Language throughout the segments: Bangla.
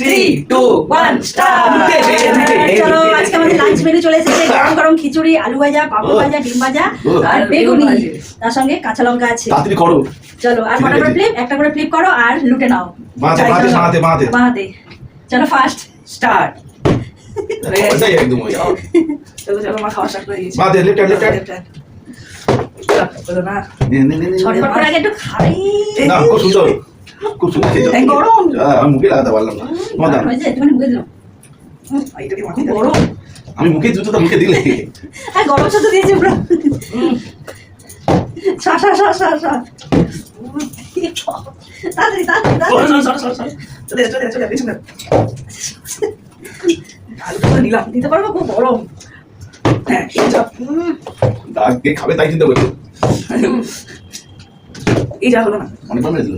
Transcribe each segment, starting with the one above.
থ্রি টু ওয়ান চলো আজকে আমাদের লাঞ্চ মেনু চলে এসেছে গরম গরম খিচুড়ি আলু ভাজা পাপড় ভাজা ডিম ভাজা আর বেগুনি তার সঙ্গে কাঁচা লঙ্কা আছে। তাড়াতাড়ি করো। চলো আর কটা করে ফ্লিপ একটা করে ফ্লিপ করো আর লুটে নাও। বাঁহাতে চলো ফার্স্ট স্টার্ট ওটাই একদম ওই। চলো চলো মা খাওয়া স্টার্ট করে দিয়েছি। না। নে, নে, নে, নে, নে। না, খুব সুন্দর খেয়েছো। গরম। আমি মুখে লাগাতে পারলাম না তোমার গরম আমি মুখে মুখে দিলে হ্যাঁ গরম দিয়েছে পুরো তাড়াতাড়ি তাড়াতাড়ি নিলাম দিতে পারব খুব গরম খাবে তাই চিন্তা করছ এই যা হলো না অনেক মেরেছিল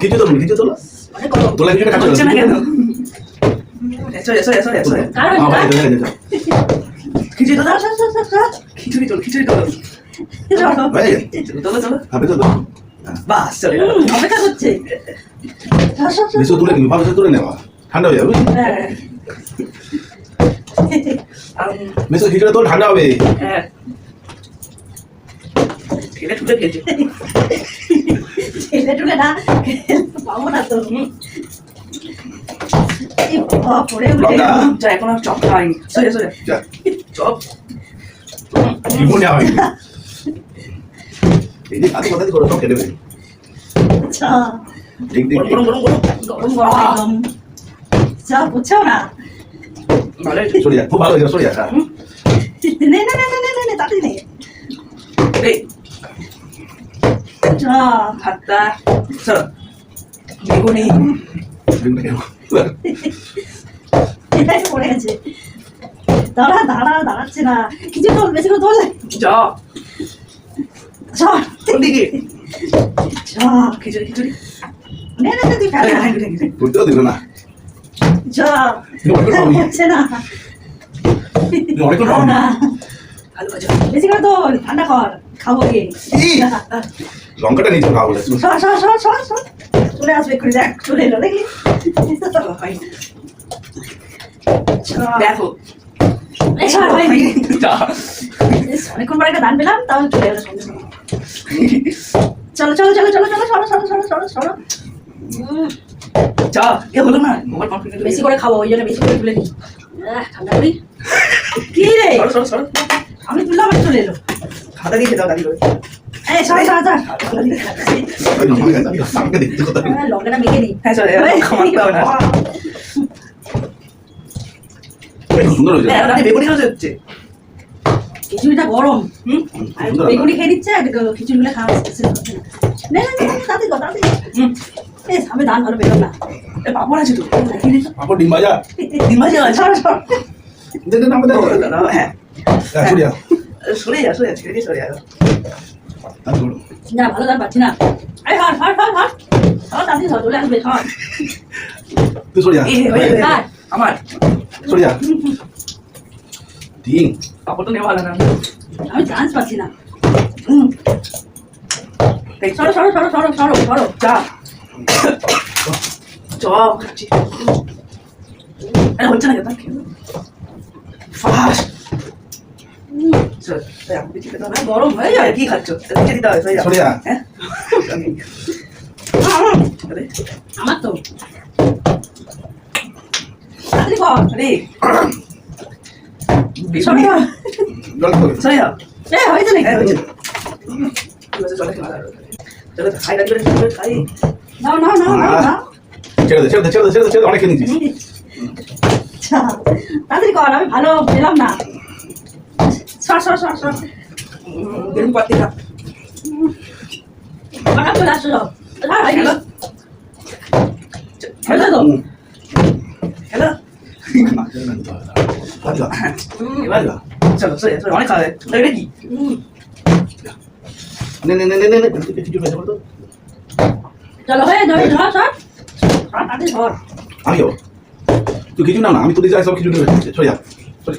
কিছু তো কাজ হচ্ছে না কেন চলে যা, চলে যা, চলে যা, চলে যা। কারণ আমার এটা- এটা এটা খিচুড়ি তো দাও সা, সা, সা, সা। খিচুড়ি তোলো নেওয়া ঠান্ডা হয়ে যাবে। বেশি তোর ঠান্ডা হবে হ্যাঁ ঠেলে ঠুলে খেয়েছে। ছেলে টুলে না পাবো না তো। এই উঠে। লঙ্কা। গেল। যা এখন আর চপ খাইনি সরে সরে। চপ। জীবনে এই যে কাজ কথা করো সব খেতে আচ্ছা, ঠিক ঠিক গরম গরম গরম গরম গরম। একদম যা বুঝছেও না। ভালো হয়েছে খুব ভালো হ্যাঁ। নে নে নে নে নে নে নে তাড়াতাড়ি নে এই যা হাতটা চলো বেগুনি এটাই পড়ে গেছে দাঁড়া দাঁড়া দাঁড়াচ্ছে না কিছু তোল বেশি করে তোল যা যা ওদিকে যা খিচুড়ি খিচুড়ি নে নে নে তুই ফেলে হ্যাঁ, হ্যাঁ, হ্যাঁ, হ্যাঁ। করতেও দিল না যা অনেক কম হচ্ছে না অনেক কম না আলু ভাজা বেশি করে তোল ঠান্ডা কর খাব গিয়ে ই! লঙ্কাটা নিচে খাওয়া বলে সর সর সর সর সর চলে আসবে এক্ষুনি দেখ চলে এলো দেখলি চলো, খাই। যা। দেখো। এই সর, হয়নি। যা। বেশ, অনেকক্ষণ পরে একটা গান পেলাম তাও চলে এলো সঙ্গে সঙ্গে। চলো চলো চলো চলো চলো সরো সরো সরো সরো সরো উম, যা এ হলো না ওভার কনফিডেন্ট বেশি করে খাব ওই জন্য বেশি করে তুলে ঠান্ডা করি। কি রে? আমি তুললাম চলে এলো। খাতা দিয়ে খেতে দাঁড়িয়ে এই সরো সরো সরো আমাকে দেখতে কথা হ্যাঁ, লঙ্কাটা মেখে নিই হ্যাঁ চলে খামাতে হবে না খুব সুন্দর হয়েছে হ্যাঁ রাতে বেগুনি রোজ হচ্ছে খিচুড়িটা গরম হুম আর সুন্দর বেগুনি খেয়ে নিচ্ছে আর খিচুড়িগুলো খাওয়া শেষ হচ্ছে না নে, নে, নে, নে, তাড়াতাড়ি কর, তাড়াতাড়ি কর। হুম এই, আমি দান ভালো পেলাম না এ পাপড় আছে তো আপর ডিম ভাজা ডিম ভাজা আছে সরো সরো দে দে আমাদের ও, দাদা, হ্যাঁ সরিয়া সরে যা সরে যা ছেড়ে দিয়ে সরে যা না ভালো পাচ্ছি না। এই হর হর হর হর হর তাড়াতাড়ি সর চলে আসবে হর তুই সরিয়া এ গেছে। হ্যাঁ। আমার। সরিয়া তিন পাপড় তো নেওয়া না। আমি চান্স পাচ্ছি না। হুম। সরো সরো সরো সরো সরো সরো। চা চপ খাচ্ছি। আরে হচ্ছে না কেন? ফাস্ট চল তাই আপনি ঠিক আছে গরম হয়ে আর কি খাচ্ছ দিতে হবে আমার তো তাড়াতাড়ি কর আমি ভালো পেলাম না। সর সর সর বেলুন পাতি খা চলে সব আর হয়নি। হ্যালো তো হ্যালো এবার চলো সরে অনেক খাওয়া এটা কি নে নে নে নে নে চলো হয়ে যাবে সর সর তাড়াতাড়ি সর আমিও তুই কিছু না না আমি তো দিতে সব কিছু নেবে সরে যা সরে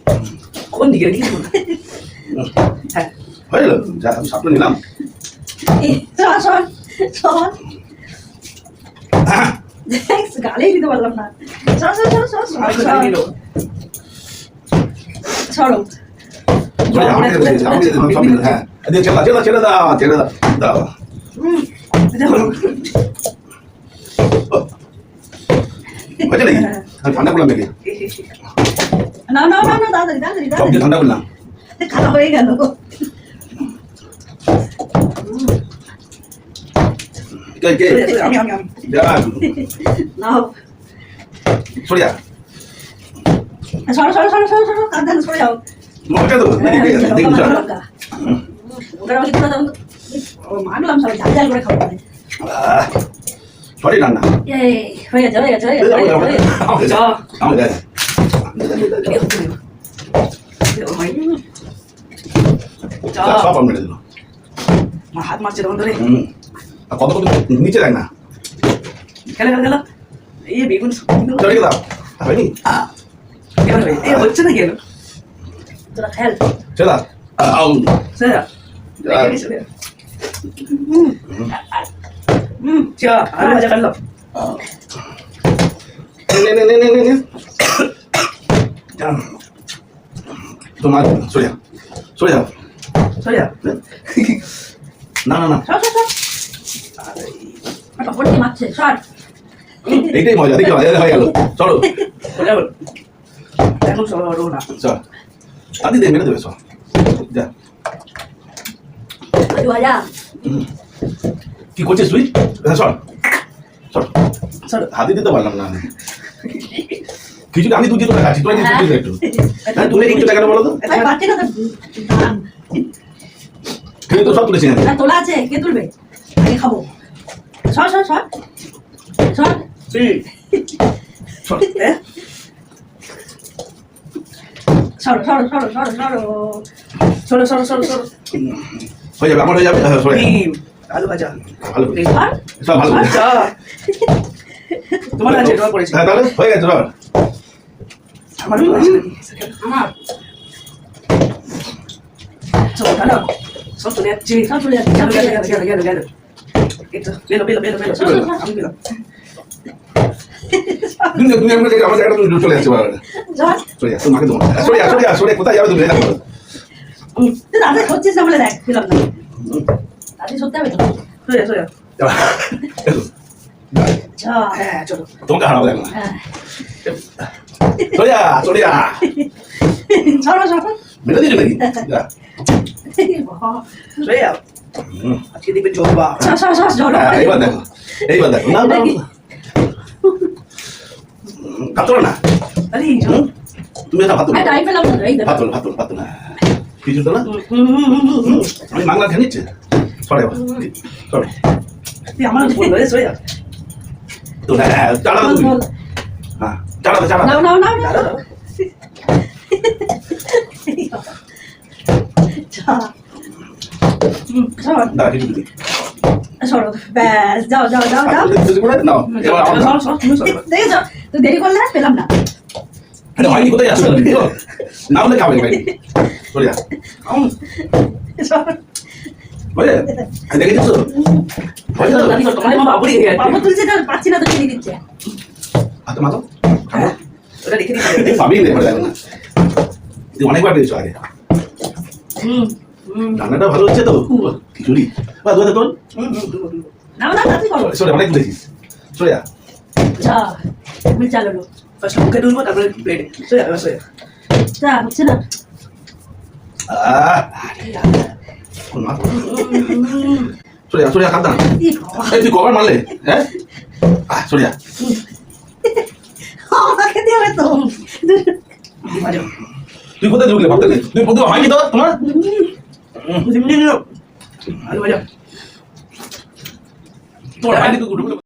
কোন দিকে রেখে হ্যাঁ। হয়ে। গেল যা আমি স্বপ্ন নিলাম গালে দিতে পারলাম না। সরো হ্যাঁ। ছেড়ে দাও ছেড়ে দাও বুঝলে ঠান্ডা করলাম নাকি না না না না দাদা দাদা সব ঠান্ডা করলাম খারাপ হয়ে গেল আমি আমি আমি না সরিয়া সরো সরো সরো সরো সরো কাঁদান সরে যাও লঙ্কা দেবো দেখুন লঙ্কা লঙ্কাটা আমাকে তুলে দাও মানলাম সবাই ঝাল ঝাল করে খাবো সরি রান্না। হয়ে গেছে হয়ে গেছে হয়ে গেছে, আমাকে যা। যা। সব আমি দিল। হাত মারছে তখন ধরে কত কত নিচে দেখ না? খেলে খেলে খেলো এই বেগুন চলে গেলাম হয়নি? হচ্ছে না কেন তোরা খেল চলা আউ স্যার হুম। হুম চা আলু ভাজা কাটলো নে নে নে নে নে নে। যা। তোমার সরে যাও সরে যাও। সরে যা না না না। এইটাই মজা দেখি মজা হয়ে গেল। চলো চলে যাব এখন না। চল আদি দে মেরে দেবে সব যা। ভাজা কি করছিস তুই? হ্যাঁ সর। সর। সরো হাতে দিতে পারলাম না কিছু আমি দুটি তোরা খাচ্ছি। তোরা কিছু একটু। হ্যাঁ তুলে একটু কেন বলো তো? খেয়ে তো সব তুলেছি আমি। না, তোলা আছে কে তুলবে? আগে খাব। সর সর সর। সর। হুম সর। হ্যাঁ সরো সরো সরো সরো সরো। সরো সরো সরো সরো। হয়ে যাবে আমার হয়ে যাবে। হ্যাঁ সরে। আলু ভাজা। আলু সব ভালো। আচ্ছা। তোমার আছে ডোয়া পড়েছে হ্যাঁ তাহলে হয়ে গেছে ডোয়া আমার আমার। চলো দাঁড়াও সব চলে যাচ্ছে। সব চলে যাচ্ছে। গেল গেল গেল গেল গেল বেলো বেলো বেলো বেলো। আমি বেলো। দুনিয়া দুনিয়া কোথায় যাবে তুমি? দাদা হচ্ছে না দেখ দিলাম না। 아니 저 때문에 좀 그래 저요. 저 예, 저 동작 하라고 내가. 소리야, 소리야. 저러 저러. 멜로디 좀 내기. 야, 저요. 음, 어떻게 되면 좋은 봐. 저저저 야, 저러. 이번 내가, 이번 내가. 나 나. 갑돌아 나. 아니 저. তুমি এটা ভাত 아니 나이 펠라면 왜 이래? 바돌 바돌 바돌 비줄 떠나? 음, 음, 음, 음. 아니 망가 괜찮지? সরে সরে আমার তো হ্যাঁ দাঁড়াও তুমি হ্যাঁ দাঁড়াও দাঁড়াও না না না দাঁড়াও যাও যাও যাও যাও তো দেরি করলে পেলাম না আরে ভাই কোথায় যাচ্ছ না হলে খাবে ভাই চলে যা অনেকবার পেয়েছ আগে। রান্নাটা ভালো হচ্ছে তো? খিচুড়ি। বা দু তোর সরে অনেক ঘুরেছিস সোয়া চালালো। ফার্স্ট মুখে ঢুলবো তারপরে প্লেটে সোয়া সোয়া হচ্ছে না। সোরিয়া সোরিয়া কাঁদা এই তুই কবার মারলে? হ্যাঁ? আহ সোরিয়া। আমাকে দেবে তো। তুই কোথায় ঢুকলে ভাবতে তুই প্রথমে হয়নি তো তোমার? তোর হয়নি তুই